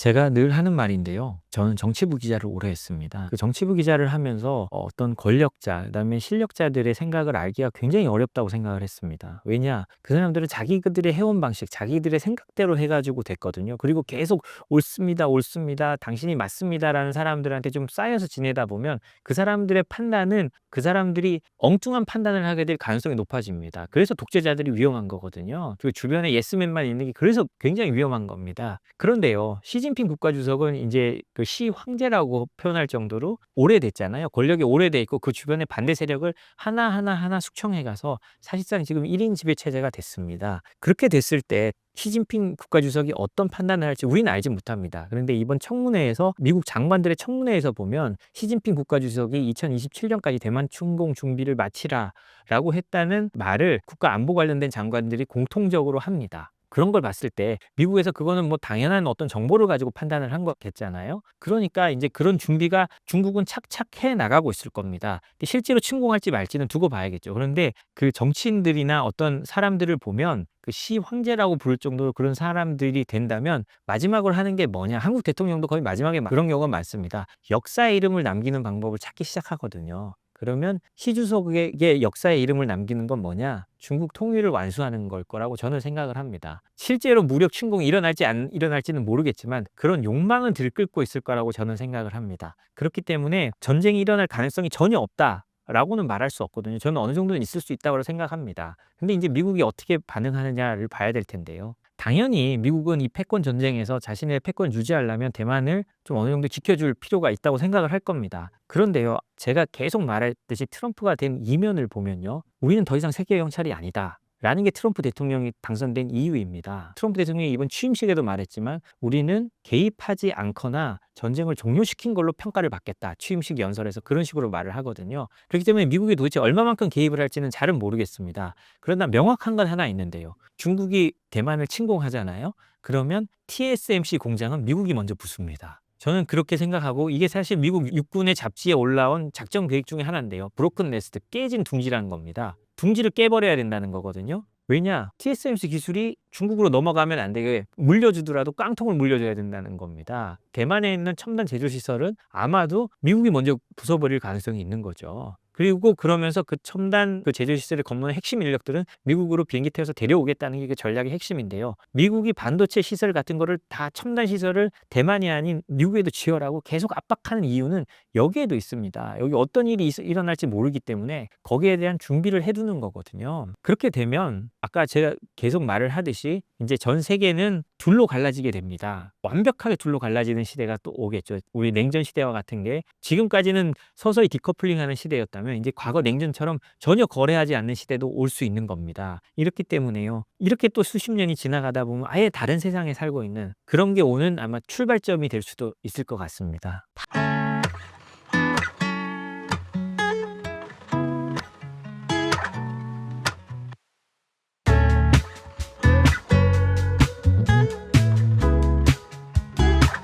제가 늘 하는 말인데요. 저는 정치부 기자를 오래 했습니다. 그 정치부 기자를 하면서 어떤 권력자, 그다음에 실력자들의 생각을 알기가 굉장히 어렵다고 생각을 했습니다. 왜냐? 그 사람들은 자기들의 해온 방식, 자기들의 생각대로 해가지고 됐거든요. 그리고 계속 옳습니다, 옳습니다, 당신이 맞습니다라는 사람들한테 좀 쌓여서 지내다 보면 그 사람들의 판단은 그 사람들이 엉뚱한 판단을 하게 될 가능성이 높아집니다. 그래서 독재자들이 위험한 거거든요. 그 주변에 예스맨만 있는 게 그래서 굉장히 위험한 겁니다. 그런데요, 시진핑 국가주석은 이제 그 시 황제라고 표현할 정도로 오래됐잖아요. 권력이 오래돼 있고 그 주변의 반대 세력을 하나하나 하나 숙청해 가서 사실상 지금 1인 지배 체제가 됐습니다. 그렇게 됐을 때 시진핑 국가주석이 어떤 판단을 할지 우리는 알지 못합니다. 그런데 이번 청문회에서 미국 장관들의 청문회에서 보면 시진핑 국가주석이 2027년까지 대만 침공 준비를 마치라라고 했다는 말을 국가 안보 관련된 장관들이 공통적으로 합니다. 그런 걸 봤을 때 미국에서 그거는 뭐 당연한 어떤 정보를 가지고 판단을 한 거겠잖아요. 그러니까 이제 그런 준비가 중국은 착착 해 나가고 있을 겁니다. 실제로 침공할지 말지는 두고 봐야겠죠. 그런데 그 정치인들이나 어떤 사람들을 보면 그 시 황제라고 부를 정도로 그런 사람들이 된다면 마지막으로 하는 게 뭐냐? 한국 대통령도 거의 마지막에 그런 경우가 많습니다. 역사의 이름을 남기는 방법을 찾기 시작하거든요. 그러면 시주석에게 역사의 이름을 남기는 건 뭐냐? 중국 통일을 완수하는 걸 거라고 저는 생각을 합니다. 실제로 무력 침공이 일어날지 안 일어날지는 모르겠지만 그런 욕망은 들끓고 있을 거라고 저는 생각을 합니다. 그렇기 때문에 전쟁이 일어날 가능성이 전혀 없다. 라고는 말할 수 없거든요. 저는 어느 정도는 있을 수 있다고 생각합니다. 근데 이제 미국이 어떻게 반응하느냐를 봐야 될 텐데요. 당연히 미국은 이 패권 전쟁에서 자신의 패권 유지하려면 대만을 좀 어느 정도 지켜줄 필요가 있다고 생각을 할 겁니다. 그런데요, 제가 계속 말했듯이 트럼프가 된 이면을 보면요, 우리는 더 이상 세계 경찰이 아니다. 라는 게 트럼프 대통령이 당선된 이유입니다. 트럼프 대통령이 이번 취임식에도 말했지만 우리는 개입하지 않거나 전쟁을 종료시킨 걸로 평가를 받겠다. 취임식 연설에서 그런 식으로 말을 하거든요. 그렇기 때문에 미국이 도대체 얼마만큼 개입을 할지는 잘은 모르겠습니다. 그러나 명확한 건 하나 있는데요. 중국이 대만을 침공하잖아요. 그러면 TSMC 공장은 미국이 먼저 부숩니다. 저는 그렇게 생각하고 이게 사실 미국 육군의 잡지에 올라온 작전 계획 중에 하나인데요. 브로큰 네스트, 깨진 둥지라는 겁니다. 둥지를 깨버려야 된다는 거거든요. 왜냐? TSMC 기술이 중국으로 넘어가면 안 되게 물려주더라도 깡통을 물려줘야 된다는 겁니다. 대만에 있는 첨단 제조 시설은 아마도 미국이 먼저 부숴버릴 가능성이 있는 거죠. 그리고 그러면서 그 첨단 그 제조 시설을 건너는 핵심 인력들은 미국으로 비행기 태워서 데려오겠다는 게 그 전략의 핵심인데요. 미국이 반도체 시설 같은 거를 다 첨단 시설을 대만이 아닌 미국에도 지어라고 계속 압박하는 이유는 여기에도 있습니다. 여기 어떤 일이 있- 일어날지 모르기 때문에 거기에 대한 준비를 해두는 거거든요. 그렇게 되면 아까 제가 계속 말을 하듯이 이제 전 세계는 둘로 갈라지게 됩니다. 완벽하게 둘로 갈라지는 시대가 또 오겠죠. 우리 냉전 시대와 같은 게 지금까지는 서서히 디커플링하는 시대였다면 이제 과거 냉전처럼 전혀 거래하지 않는 시대도 올 수 있는 겁니다. 이렇기 때문에요. 이렇게 또 수십 년이 지나가다 보면 아예 다른 세상에 살고 있는 그런 게 오는 아마 출발점이 될 수도 있을 것 같습니다.